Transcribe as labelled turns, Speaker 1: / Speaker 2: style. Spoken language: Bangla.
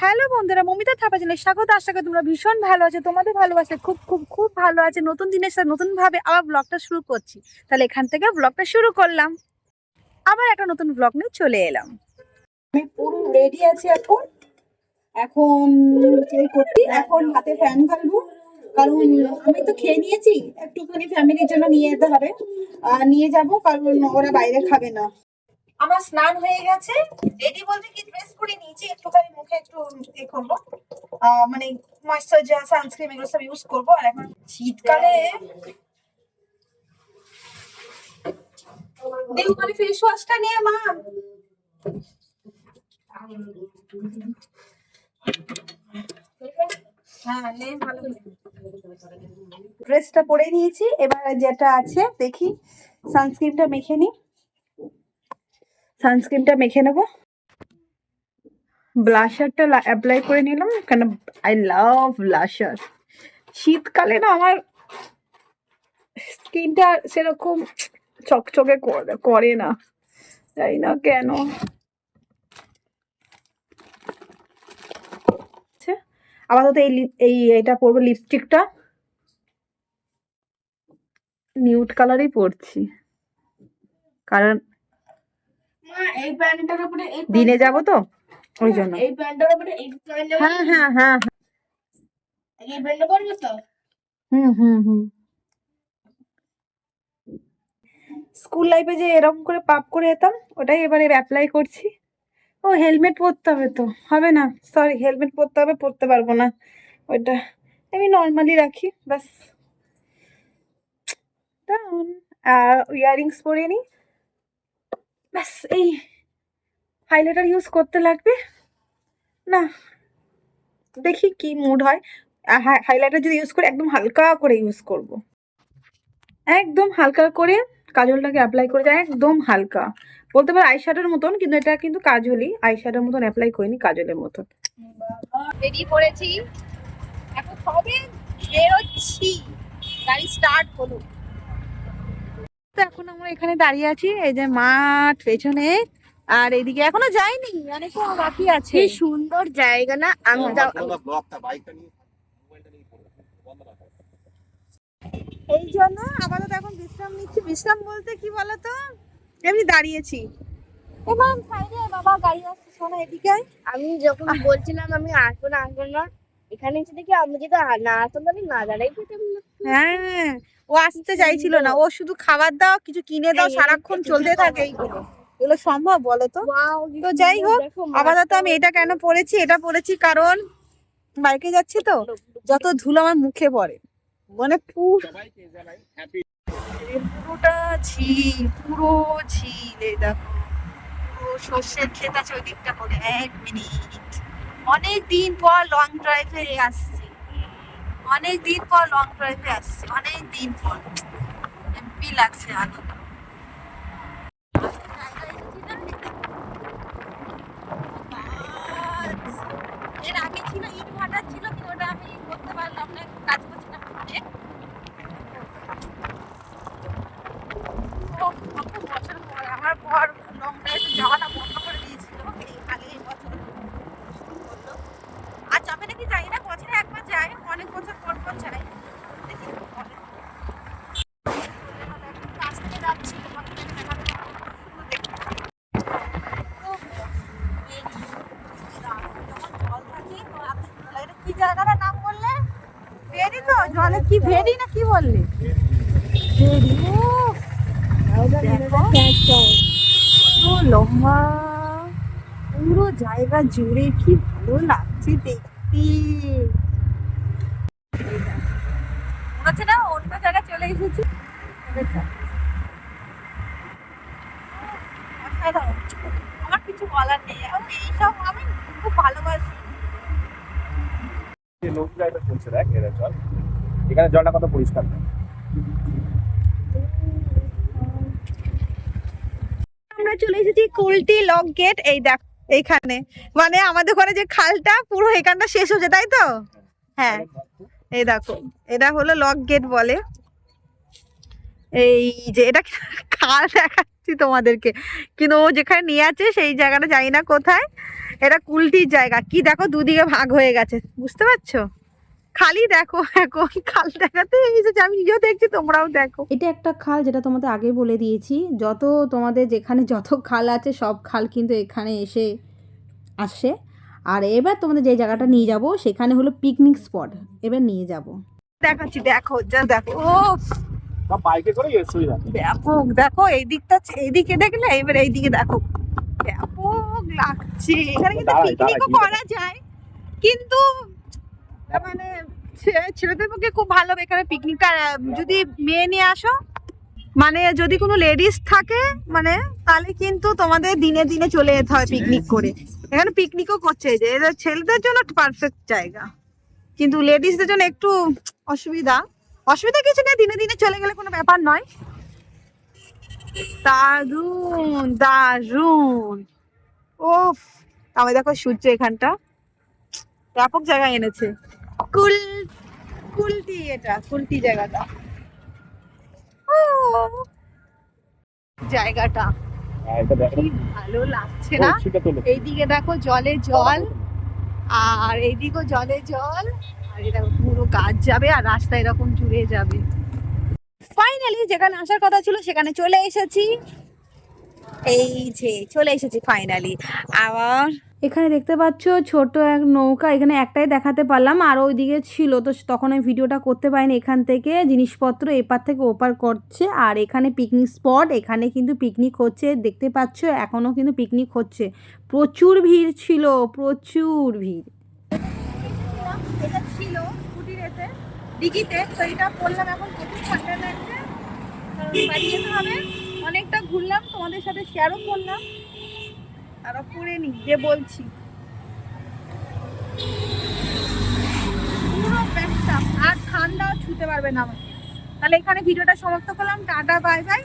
Speaker 1: হ্যালো বন্ধুরা, মমিতা থাপা জানাই স্বাগত। আশা করি তোমরা ভীষণ ভালো আছে। তোমাদের ভালোবাসে খুব খুব খুব ভালো আছে। নতুন দিনের সাথে নতুন ভাবে আবার ব্লগটা শুরু করছি। তাহলে এখান থেকে ব্লগটা শুরু করলাম। আবার একটা নতুন ব্লগ নিয়ে চলে এলাম।
Speaker 2: আমি পুরো রেডি আছি এখন। এখন এই করছি? এখন হাতে ফ্যান ঘালবো কারণ আমি তো খেয়ে নিয়েছি। একটুখানি ফ্যামিলির জন্য নিয়ে যেতে হবে। নিয়ে যাব, কারণ ওরা বাইরে খাবে না। আমার স্নান হয়ে গেছে। রেডি বলতে কি ড্রেস পরে নিয়েছি একটুখানি মুখে একটু এ করব। মানে ময়েশ্চারাইজার সানস্ক্রিন এগুলো সব ইউজ করব। আর এখন শীতকালে মানে ফেস ওয়াশটা নিয়ে মা। হ্যাঁ ড্রেসটা পরে নিয়েছি। এবার যেটা আছে দেখি সানস্ক্রিনটা মেখে নি সানস্ক্রিনটা মেখে নেব। ব্লাশারটা অ্যাপ্লাই করে নিলাম, কেন আই লাভ ব্লাশার শীতকালে না আমার স্কিনটা সেরকম চকচকে করে- না। জানি না কেন? আচ্ছা আপাতত এই এই এটা পরবো লিপস্টিকটা নিউড কালারই পরছি। কারণ
Speaker 3: এই প্যান্টটার উপরে এই
Speaker 1: দিনে যাব তো? ওই জন্য।
Speaker 3: এই প্যান্টটার উপরে এই প্যান্টটা
Speaker 1: হ্যাঁ হ্যাঁ হ্যাঁ।
Speaker 3: এই প্যান্টটা পরবে তো?
Speaker 1: হুম হুম হুম। স্কুল লাইফে যে এরকম করে পাপ করে যেতাম ওটাই এবারে অ্যাপ্লাই করছি। ও হেলমেট পরতে হবে তো? হবে না। সরি হেলমেট পরতে হবে পরতে পারব না। ওইটা আমি নর্মালি রাখি ব্যাস। আর ইয়ারিংস পরে নিই ব্যাস, এই হাইলাইটার ইউজ করতে লাগবে। না, দেখি কি মুড হয়। হাইলাইটার যদি ইউজ করে, একদম হালকা করে ইউজ করব। একদম হালকা করে কাজলটাকে অ্যাপ্লাই করে যায়, একদম হালকা। বলতে পারো আইশ্যাডোর মতন, কিন্তু এটা কিন্তু কাজলই। আইশ্যাডোর মতন অ্যাপ্লাই করিনি কাজলের মতন।
Speaker 2: বেরিয়ে পড়েছি এখন সবে বেরোচ্ছি। গাড়ি স্টার্ট হলো
Speaker 1: তো এখন আমরা এখানে দাঁড়িয়ে আছি এই যে মাঠ পেছনে আর এদিকে এখনও যাইনি অনেক বাকি আছে।
Speaker 3: সুন্দর জায়গা না আমি
Speaker 1: এই জন্য আপাতত এখন বিশ্রাম নিচ্ছি। বিশ্রাম বলতে কি বলতো? এমনি দাঁড়িয়েছি। সাইডে বাবা গাড়ি আসছে শোনা এদিকে।
Speaker 3: আমি যখন বলছিলাম আমি আসব না আসব না এখানে এসে দেখি আমি যদি না আসতাম তাহলে না দাঁড়াই পেতাম না।
Speaker 1: হ্যাঁ ও আসতে চাইছিল না। ও শুধু খাবার দাও কিছু কিনে দাও সারাক্ষণ চলতে থাকে। এগুলো সম্ভব বলো তো? তো যাই হোক, আপাতত আমি এটা কেন পরেছি এটা পরেছি কারণ বাইকে যাচ্ছি তো যত ধুলো আমার মুখে পড়ে। মানে পুরো পুরোটা ঝিল পুরো ঝিল দেখো। পুরো সর্ষের ক্ষেত আছে ওই দিকটা করে এক মিনিট। অনেক দিন পর লং ড্রাইভে আসছি। অনেক দিন পর লং ড্রাইভে আসছি। অনেক দিন পর। এমপি লাগছে আনন্দ এর আগে ছিল, ইট ভাটা ছিল, কিন্তু ওটা আমি করতে পারলাম না, কাজ করছিলাম ফোনে ও, কত বছর পর আমার বর লং ড্রাইভে যাওয়াটা বন্ধ করে দিয়েছিল এই আগে এই বছর শুরু করল আর যাবে নাকি জানি না বছরে একবার যায় অনেক বছর পর পর যায় দেখি কি বলে কাছ থেকে যাচ্ছি তোমাকে দেখাতে পারব। সুন্দর দেখতে। তো, এই যখন জল থাকে তো এত সুন্দর লাগে। এটা কি জায়গাটার নাম বললে ভেরি তো? জলে কি ভেরি না কি বললে? ভেরি লম্বা। পুরো জায়গা জুড়ে কি ভালো লাগছে দেখতে এই দেখো। মনে হচ্ছে না অন্য জায়গায় চলে এসেছি দেখো। অসাধারণ। আমার কিছু বলার নেই আমি এইসব আমি খুব ভালোবাসি
Speaker 4: যে চলছে দেখ জল এখানে জলটা কত পরিষ্কার।
Speaker 1: আমরা চলে এসেছি কুলটি লক গেট, এই দেখ, এইখানে। মানে আমাদের ওখানে যে খালটা, পুরো এখানটা শেষ হচ্ছে তাই তো? হ্যাঁ। এই দেখো, এটা হলো লক গেট বলে। এই যে, এটা খাল দেখাচ্ছি তোমাদেরকে। কিন্তু ও যেখানে নিয়ে আছে সেই জায়গাটা জানি না কোথায়। এটা কুলটির জায়গা। কি দেখো দুদিকে ভাগ হয়ে গেছে। বুঝতে পারছ? খালি দেখো এখন খাল দেখাতে এসেছে আমি নিজেও দেখছি তোমরাও দেখো।
Speaker 5: এটা একটা খাল যেটা তোমাদের আগে বলে দিয়েছি। যত তোমাদের যেখানে যত খাল আছে সব খাল কিন্তু এখানে এসে আসে। আর এবার তোমাদের যে জায়গাটা নিয়ে যাব সেখানে হলো পিকনিক স্পট এবার নিয়ে যাব।
Speaker 1: দেখাচ্ছি দেখো যা দেখো। ও
Speaker 4: বা বাইকে করে এসেই না
Speaker 1: ব্যাপক দেখো এই দিকটা এইদিকে দেখলে এবার এইদিকে দেখো। ব্যাপক লাগছে। এখানে কিন্তু পিকনিকও করা যায় কিন্তু মানে ছেলেদের পক্ষে খুব ভালো। এখানে পিকনিকটা যদি মেয়ে নিয়ে আসো মানে যদি কোনো লেডিস থাকে মানে তাহলে কিন্তু তোমাদের দিনে দিনে চলে যেতে হয় পিকনিক করে। এখানে পিকনিকও করছে যে ছেলেদের জন্য পারফেক্ট জায়গা। কিন্তু লেডিসদের জন্য একটু অসুবিধা। অসুবিধা কিছু নেই দিনে দিনে চলে গেলে কোনো ব্যাপার নয়। দারুণ দারুণ ওফ আমি দেখো সূর্য এখানটা ব্যাপক জায়গা এনেছে। কুল কুলটি এটা কুলটি জায়গাটা। ও, জায়গাটা।
Speaker 4: হ্যাঁ,
Speaker 1: ভালো লাগছে না? এইদিকে দেখো জলে জল আর এইদিকেও জলে জল। পুরো গাছ যাবে আর রাস্তা এরকম জুড়ে যাবে। ফাইনালি যেখানে আসার কথা ছিল, সেখানে চলে এসেছি। এই যে, চলে এসেছি ফাইনালি আবার
Speaker 5: এখানে দেখতে পাচ্ছ, ছোট এক নৌকা, এখানে একটাই দেখাতে পারলাম। আর ওইদিকে ছিল, তো তখন আমি ভিডিওটা করতে পারিনি এখান থেকে। জিনিসপত্র এপার থেকে ওপার করছে, আর এখানে পিকনিক স্পট এখানে কিন্তু পিকনিক হচ্ছে। দেখতে পাচ্ছ, এখনও কিন্তু পিকনিক হচ্ছে। প্রচুর ভিড় ছিল, প্রচুর ভিড়।
Speaker 1: ছিল স্কুটির এতে ডিকিতে তো এটা পড়লাম এখন প্রচুর ঠান্ডা লাগছে বাড়ি যেতে হবে। অনেকটা ঘুরলাম, তোমাদের সাথে শেয়ারও করলাম। তারা করে নি, যে বলছি। পুরো ব্যাগটা আর ঠান্ডাও ছুতে পারবে না আমাকে। তাহলে এখানে ভিডিওটা সমাপ্ত করলাম। Tata bye bye